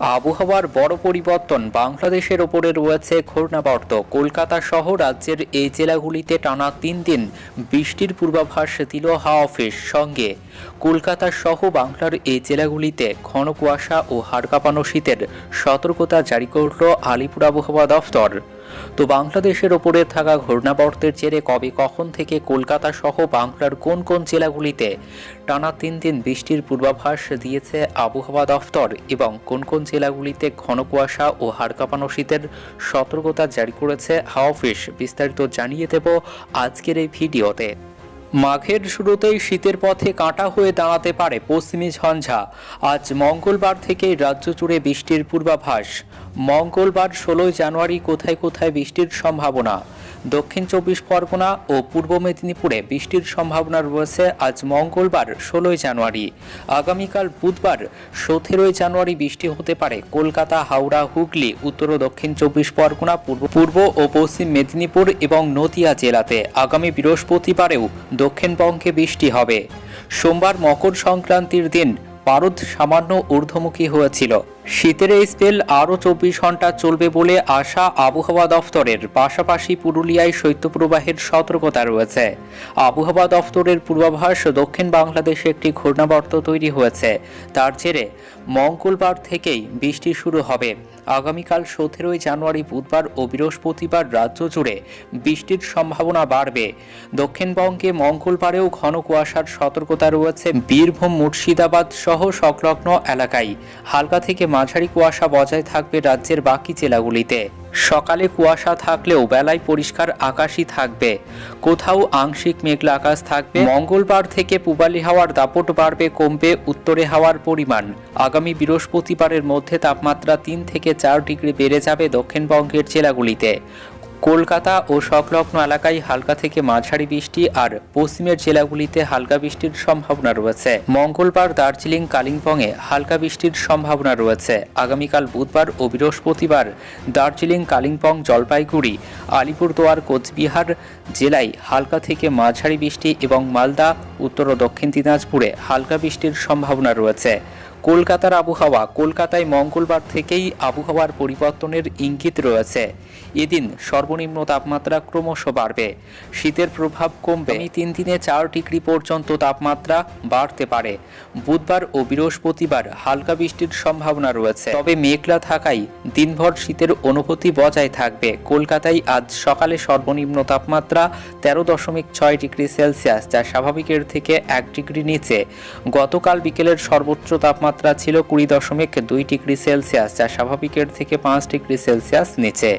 আবহাওয়ার বড় পরিবর্তন বাংলাদেশের ওপরে রয়েছে ঘূর্ণাবর্ত। কলকাতা সহ রাজ্যের এই জেলাগুলিতে টানা তিন দিন বৃষ্টির পূর্বাভাস দিল হাওয়া অফিস সঙ্গে। কলকাতা সহ বাংলার এই জেলাগুলিতে ঘন কুয়াশা ও হাড়কাপানো শীতের সতর্কতা জারি করল আলিপুর আবহাওয়া দফতর তো বাংলাদেশের ওপরে থাকা ঘূর্ণাবর্তের জেরে কবে কখন থেকে কলকাতা সহ বাংলার কোন কোন জেলাগুলিতে টানা তিন দিন বৃষ্টির পূর্বাভাস দিয়েছে আবহাওয়া দফতর এবং কোন কোন জেলাগুলিতে ঘন কুয়াশা ও হাড়কাপানো শীতের সতর্কতা জারি করেছে হাওয়া অফিস বিস্তারিত জানিয়ে দেব আজকের এই ভিডিওতে। মাঘের শুরুতেই শীতের পথে কাঁটা হয়ে দাঁড়াতে পারে পশ্চিমী ঝঞ্ঝা। আজ মঙ্গলবার থেকে রাজ্য জুড়ে বৃষ্টির পূর্বাভাস। মঙ্গলবার ষোলোই জানুয়ারি কোথায় কোথায় বৃষ্টির সম্ভাবনা? দক্ষিণ চব্বিশ পরগনা ও পূর্ব মেদিনীপুরে বৃষ্টির সম্ভাবনা রয়েছে আজ মঙ্গলবার ষোলোই জানুয়ারি। আগামীকাল বুধবার সতেরোই জানুয়ারি বৃষ্টি হতে পারে কলকাতা, হাওড়া, হুগলি, উত্তর ও দক্ষিণ চব্বিশ পরগনা, পূর্ব পূর্ব ও পশ্চিম মেদিনীপুর এবং নদিয়া জেলাতে। আগামী বৃহস্পতিবারেও দক্ষিণবঙ্গে বৃষ্টি হবে। সোমবার মকর সংক্রান্তির দিন পারদ সামান্য ঊর্ধ্বমুখী হয়েছিল। শীতের এই স্পেল আরও চব্বিশ ঘণ্টা চলবে বলে আশা আবহাওয়া দফতরের, পাশাপাশি পুরুলিয়ায় শৈত্যপ্রবাহের সতর্কতা রয়েছে। আবহাওয়া দফতরের পূর্বাভাস, দক্ষিণ বাংলাদেশে একটি ঘূর্ণাবর্ত তৈরি হয়েছে। তার জেরে মঙ্গলবার থেকেই বৃষ্টি শুরু হবে। আগামীকাল সতেরোই জানুয়ারি বুধবার ও বৃহস্পতিবার রাজ্য জুড়ে বৃষ্টির সম্ভাবনা বাড়বে। দক্ষিণবঙ্গে মঙ্গলবারেও ঘন কুয়াশার সতর্কতা রয়েছে বীরভূম, মুর্শিদাবাদ সহ সংলগ্ন এলাকায়। হালকা থেকে মাঝারি কুয়াশা বজায় থাকবে রাজ্যের বাকি জেলাগুলিতে। সকালে কুয়াশা থাকলেও বেলায় পরিষ্কার আকাশই থাকবে। কোথাও আংশিক মেঘলা আকাশ থাকবে। মঙ্গলবার থেকে পূবালি হাওয়ার দাপট বাড়বে, কমবে উত্তরে হাওয়ার পরিমাণ। আগামী বৃহস্পতিবারের মধ্যে তাপমাত্রা তিন থেকে চার ডিগ্রি বেড়ে যাবে দক্ষিণবঙ্গের জেলাগুলিতে। কলকাতা ও সংলগ্ন এলাকায় হালকা থেকে মাঝারি বৃষ্টি আর পশ্চিমের জেলাগুলিতে হালকা বৃষ্টির সম্ভাবনা রয়েছে। মঙ্গলবার দার্জিলিং, কালিম্পংয়ে হালকা বৃষ্টির সম্ভাবনা রয়েছে। আগামীকাল বুধবার ও বৃহস্পতিবার দার্জিলিং, কালিম্পং, জলপাইগুড়ি, আলিপুরদুয়ার, কোচবিহার জেলায় হালকা থেকে মাঝারি বৃষ্টি এবং মালদা, উত্তর ও দক্ষিণ দিনাজপুরে হালকা বৃষ্টির সম্ভাবনা রয়েছে। কলকাতার আবহাওয়া, কলকাতায় মঙ্গলবার থেকেই আবহাওয়ার পরিবর্তনের ইঙ্গিত রয়েছে। এদিন সর্বনিম্ন তাপমাত্রা ক্রমশ বাড়বে। শীতের প্রভাব কমবে। তিন দিনে চার ডিগ্রি পর্যন্ত তাপমাত্রা বাড়তে পারে। বুধবার ও বৃহস্পতিবার হালকা বৃষ্টির সম্ভাবনা রয়েছে। তবে মেঘলা থাকায় দিনভর শীতের অনুভূতি বজায় থাকবে। কলকাতায় আজ সকালে সর্বনিম্ন তাপমাত্রা তেরো দশমিক ছয় ডিগ্রি সেলসিয়াস, যা স্বাভাবিকের থেকে এক ডিগ্রি নিচে। গতকাল বিকেলের সর্বোচ্চ তাপমাত্রা ছিল কুড়ি দশমিক দুই ডিগ্রি সেলসিয়াস যা স্বাভাবিকের থেকে পাঁচ ডিগ্রি সেলসিয়াস নিচে।